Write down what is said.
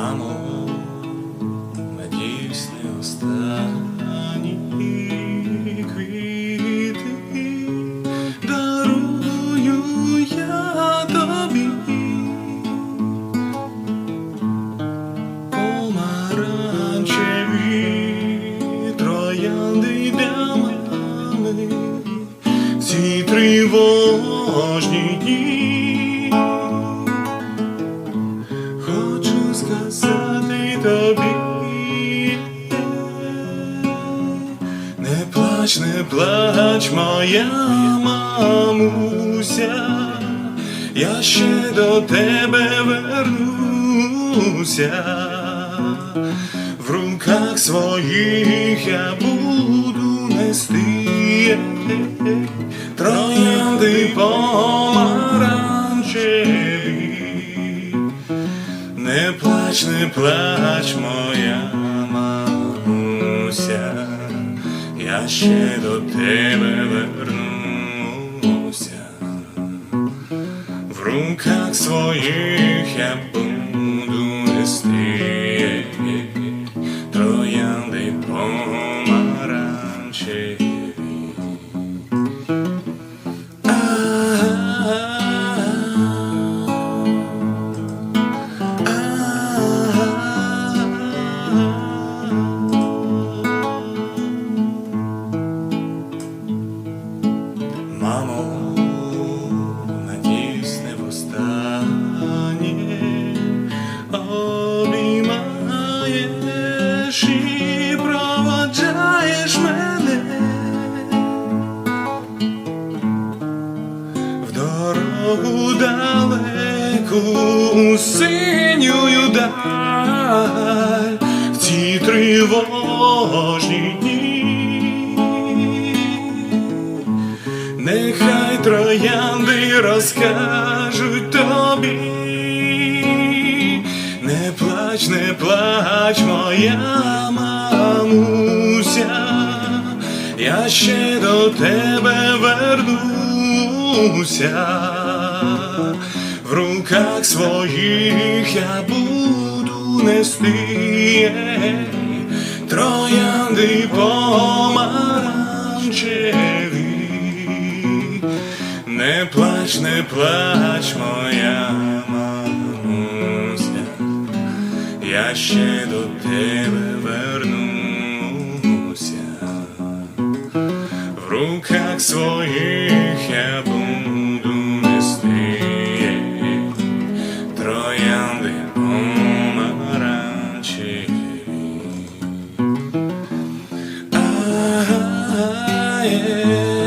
Мамо, надіюсь, не останні квіти дарую я тобі. Помаранчеві троянди для мами в ці тривожні дні. Плач, не плач, моя мамуся, я ще до тебе вернуся, в руках своїх я буду нести троянди помаранчеві. Не плач, не плач, моя мамуся, я ще до тебе вернуся. В руках своїх я буду нести троянди помаранчеві. Мамо, надіюсь, не востаннє обіймаєш і проводжаєш мене. В дорогу далеку у синюю даль в ці тривожні дні. Троянди розкажуть тобі, не плач, не плач, моя мамуся, я ще до тебе вернуся, в руках своїх я буду нести. Троянди помаранчеві. Не плач, не плач, моя мамуся, я ще до тебе вернуся, в руках своїх я буду нести троянди помаранчеві. А, є.